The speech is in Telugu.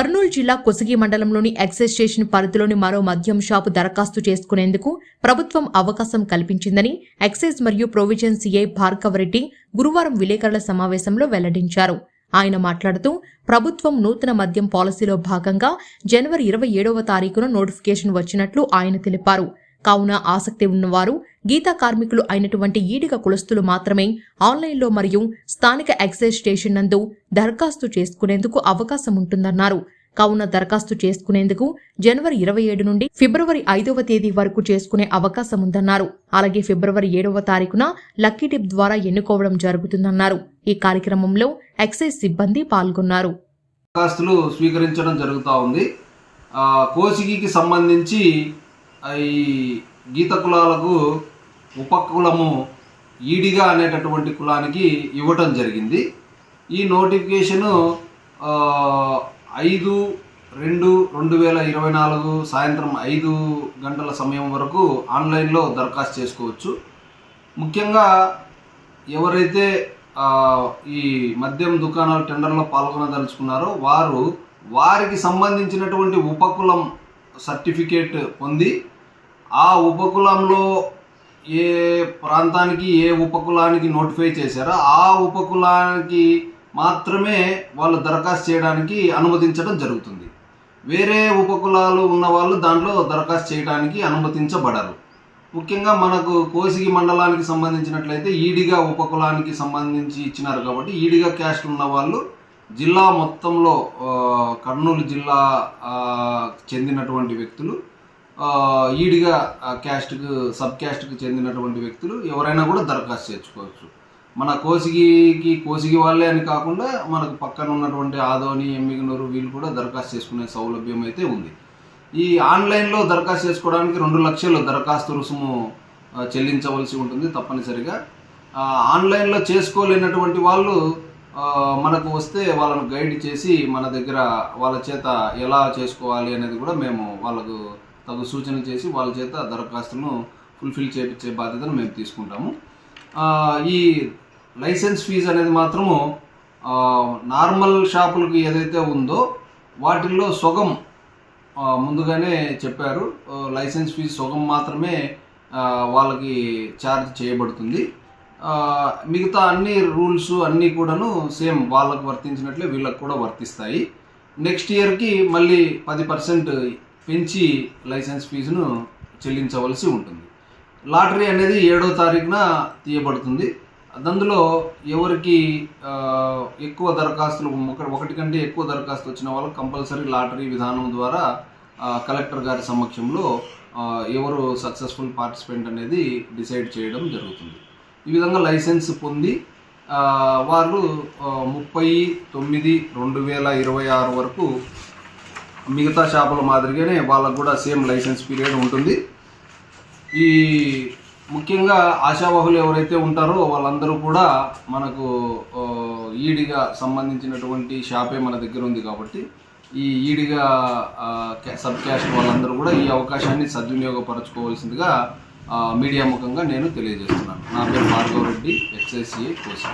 కర్నూలు జిల్లా కొసగి మండలంలోని ఎక్సైజ్ స్టేషన్ పరిధిలోని మరో మద్యం షాపు దరఖాస్తు చేసుకునేందుకు ప్రభుత్వం అవకాశం కల్పించిందని ఎక్సైజ్ మరియు ప్రొవిజన్ సీఐ భార్గవరెడ్డి గురువారం విలేకరుల సమావేశంలో వెల్లడించారు. ఆయన మాట్లాడుతూ ప్రభుత్వం నూతన మద్యం పాలసీలో భాగంగా జనవరి ఇరవై ఏడవ తారీఖున నోటిఫికేషన్ వచ్చినట్లు ఆయన తెలిపారు. కావున ఆసక్తి ఉన్నవారు గీతా కార్మికులు అయినటువంటి ఈడిగ కులస్తులు మాత్రమే ఆన్లైన్లో మరియు స్థానిక ఎక్సైజ్ స్టేషన్ నందు దరఖాస్తు చేసుకునేందుకు అవకాశం ఉంటుందన్నారు. కావున దరఖాస్తు చేసుకునేందుకు జనవరి ఇరవై ఏడు నుండి ఫిబ్రవరి ఐదవ తేదీ వరకు చేసుకునే అవకాశం ఉందన్నారు. అలాగే ఫిబ్రవరి ఏడవ తారీఖున లక్కీ టిప్ ద్వారా ఎన్నుకోవడం జరుగుతుందన్నారు. ఈ కార్యక్రమంలో ఎక్సైజ్ సిబ్బంది పాల్గొన్నారు. దరఖాస్తులు స్వీకరించడం జరుగుతూ ఉంది. కోసిగికి సంబంధించి ఈ గీత కులాలకు ఉపకులము ఈడిగా అనేటటువంటి కులానికి ఇవ్వటం జరిగింది. ఈ నోటిఫికేషను ఐదు రెండు రెండు వేల ఇరవై నాలుగు సాయంత్రం ఐదు గంటల సమయం వరకు ఆన్లైన్లో దరఖాస్తు చేసుకోవచ్చు. ముఖ్యంగా ఎవరైతే ఈ మద్యం దుకాణాలు టెండర్లో పాల్గొనదలుచుకున్నారో వారు వారికి సంబంధించినటువంటి ఉపకులం సర్టిఫికేట్ పొంది ఆ ఉపకులంలో ఏ ప్రాంతానికి ఏ ఉపకులానికి నోటిఫై చేశారో ఆ ఉపకులానికి మాత్రమే వాళ్ళు దరఖాస్తు చేయడానికి అనుమతించడం జరుగుతుంది. వేరే ఉపకులాలు ఉన్న వాళ్ళు దాంట్లో దరఖాస్తు చేయడానికి అనుమతించబడరు. ముఖ్యంగా మనకు కోసిగి మండలానికి సంబంధించినట్లయితే ఈడిగా ఉపకులానికి సంబంధించి ఇచ్చినారు కాబట్టి ఈడిగా క్యాస్ట్ ఉన్న వాళ్ళు జిల్లా మొత్తంలో కర్నూలు జిల్లా చెందినటువంటి వ్యక్తులు ఈడిగా క్యాస్ట్కు సబ్ క్యాస్ట్కు చెందినటువంటి వ్యక్తులు ఎవరైనా కూడా దరఖాస్తు చేసుకోవచ్చు మన కోసిగికి కోసిగి వాళ్ళే అని కాకుండా మనకు పక్కన ఉన్నటువంటి ఆదోని ఎమ్మిగనూరు వీళ్ళు కూడా దరఖాస్తు చేసుకునే సౌలభ్యం అయితే ఉంది. ఈ ఆన్లైన్లో దరఖాస్తు చేసుకోవడానికి రెండు లక్షలు దరఖాస్తు రుసుము చెల్లించవలసి ఉంటుంది తప్పనిసరిగా. ఆన్లైన్లో చేసుకోలేనటువంటి వాళ్ళు మనకు వస్తే వాళ్ళను గైడ్ చేసి మన దగ్గర వాళ్ళ చేత ఎలా చేసుకోవాలి అనేది కూడా మేము వాళ్ళకు తగు సూచన చేసి వాళ్ళ చేత దరఖాస్తును ఫుల్ఫిల్ చేయించే బాధ్యతను మేము తీసుకుంటాము. ఈ లైసెన్స్ ఫీజు అనేది మాత్రము నార్మల్ షాపులకు ఏదైతే ఉందో వాటిల్లో సొగం ముందుగానే చెప్పారు. లైసెన్స్ ఫీజు సొగం మాత్రమే వాళ్ళకి ఛార్జ్ చేయబడుతుంది. మిగతా అన్ని రూల్స్ అన్నీ కూడాను సేమ్ వాళ్ళకు వర్తించినట్లే వీళ్ళకు కూడా వర్తిస్తాయి. నెక్స్ట్ ఇయర్కి మళ్ళీ పది పర్సెంట్ పెంచి లైసెన్స్ ఫీజును చెల్లించవలసి ఉంటుంది. లాటరీ అనేది ఏడో తారీఖున తీయబడుతుంది. అందులో ఎవరికి ఎక్కువ దరఖాస్తులు ఒకటి కంటే ఎక్కువ దరఖాస్తు వచ్చిన వాళ్ళకి కంపల్సరీ లాటరీ విధానం ద్వారా కలెక్టర్ గారి సమక్షంలో ఎవరు సక్సెస్ఫుల్ పార్టిసిపెంట్ అనేది డిసైడ్ చేయడం జరుగుతుంది. ఈ విధంగా లైసెన్స్ పొంది వాళ్ళు ముప్పై తొమ్మిది రెండు వేల ఇరవై ఆరు వరకు మిగతా షాపుల మాదిరిగానే వాళ్ళకు కూడా సేమ్ లైసెన్స్ పీరియడ్ ఉంటుంది. ఈ ముఖ్యంగా ఆశావాహులు ఎవరైతే ఉంటారో వాళ్ళందరూ కూడా మనకు ఈడిగా సంబంధించినటువంటి షాపే మన దగ్గర ఉంది కాబట్టి ఈ ఈడిగా సబ్ క్యాస్ట్ వాళ్ళందరూ కూడా ఈ అవకాశాన్ని సద్వినియోగపరచుకోవాల్సిందిగా మీడియా ముఖంగా నేను తెలియజేస్తున్నాను. నా పేరు భార్గవ రెడ్డి ఎక్సైసీఏ కోసం